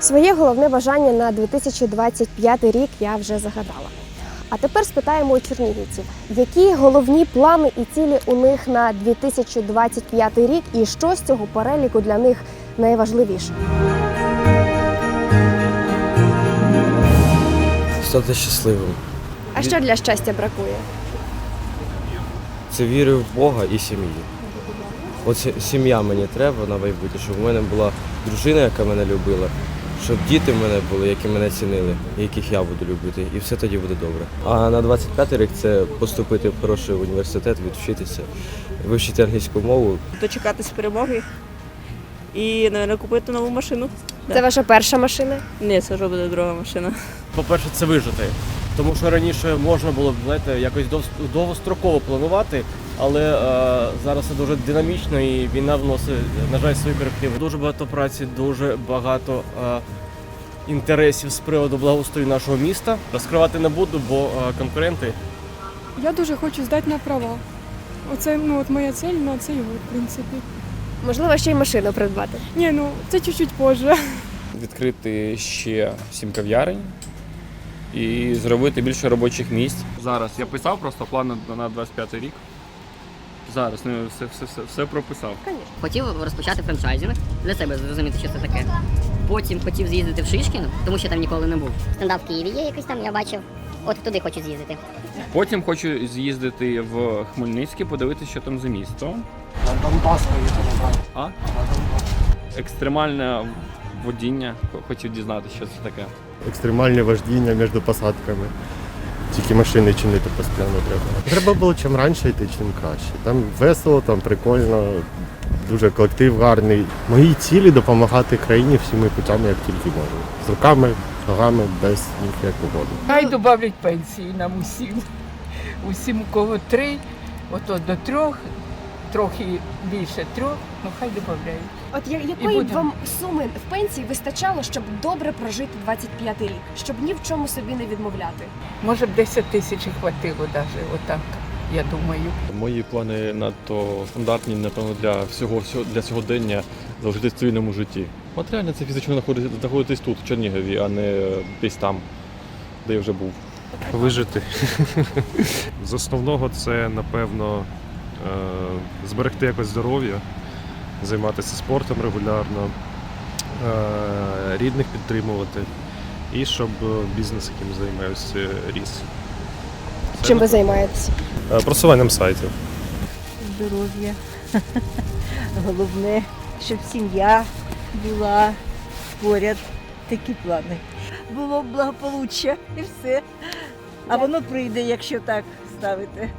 Своє головне бажання на 2025 рік я вже загадала. А тепер спитаємо у чернігівців, які головні плани і цілі у них на 2025 рік, і що з цього переліку для них найважливіше. Стати щасливим. А що для щастя бракує? Це віри в Бога і сім'ї. От сім'я мені треба на майбутнє, щоб в мене була дружина, яка мене любила, щоб діти в мене були, які мене цінили, яких я буду любити, і все тоді буде добре. А на 25-й рік це поступити в хороший університет, відвчитися, вивчити англійську мову. дочекатись перемоги і, мабуть, купити нову машину. Це ваша перша машина? Ні, це вже буде друга машина. По-перше, це вижити. Тому що раніше можна було б знаєте, якось довгостроково планувати, але е, зараз це дуже динамічно і війна вносить, на жаль, свої корективи. Дуже багато праці, дуже багато е, інтересів з приводу благоустрою нашого міста. Розкривати не буду, бо е, конкуренти Я дуже хочу здати на права. Оце ну, от моя цель на цей год, в принципі. Можливо, ще й машину придбати. Ні, ну це чуть-чуть позже. відкрити ще сім кав'ярень і зробити більше робочих місць. Зараз я писав просто плани на 25 рік. Зараз ну, все, все, все, все прописав. Хотів розпочати франчайзинг для себе зрозуміти, що це таке. Потім хотів з'їздити в Шишкін, тому що там ніколи не був. Стендап в Києві є якийсь там, я бачив. От туди хочу з'їздити. Потім хочу з'їздити в Хмельницький, подивитися, що там за місто. А? Екстремальне водіння. Хотів дізнатися, що це таке. екстремальне вождіння між посадками. Тільки машини чинити постійно треба. Треба було чим раніше йти, чим краще. Там весело, там прикольно, дуже колектив гарний. Мої цілі допомагати країні всіми путями, як тільки можу. З руками, ногами, без ніяких угоди. Хай добавлять пенсії нам усім. Усім, у кого три, ото до трьох, трохи більше трьох, ну хай додають. От я- якої б будемо. вам суми в пенсії вистачало, щоб добре прожити 25 рік, щоб ні в чому собі не відмовляти? Може б 10 тисяч і хватило навіть отак, я думаю. Мої плани надто стандартні, напевно, для всього всього- для сьогодення залишитись в цивільному житті. Матеріально це фізично знаходитись, знаходитись тут, в Чернігові, а не десь там, де я вже був. Вижити. З основного це, напевно, е, зберегти якось здоров'я, займатися спортом регулярно, е, рідних підтримувати і щоб е, бізнес, яким займаюся, ріс. Чим ви займаєтеся? Е, Просуванням сайтів. Здоров'я. Головне, щоб сім'я була поряд. Такі плани. Було благополуччя і все. А воно прийде, якщо так ставити.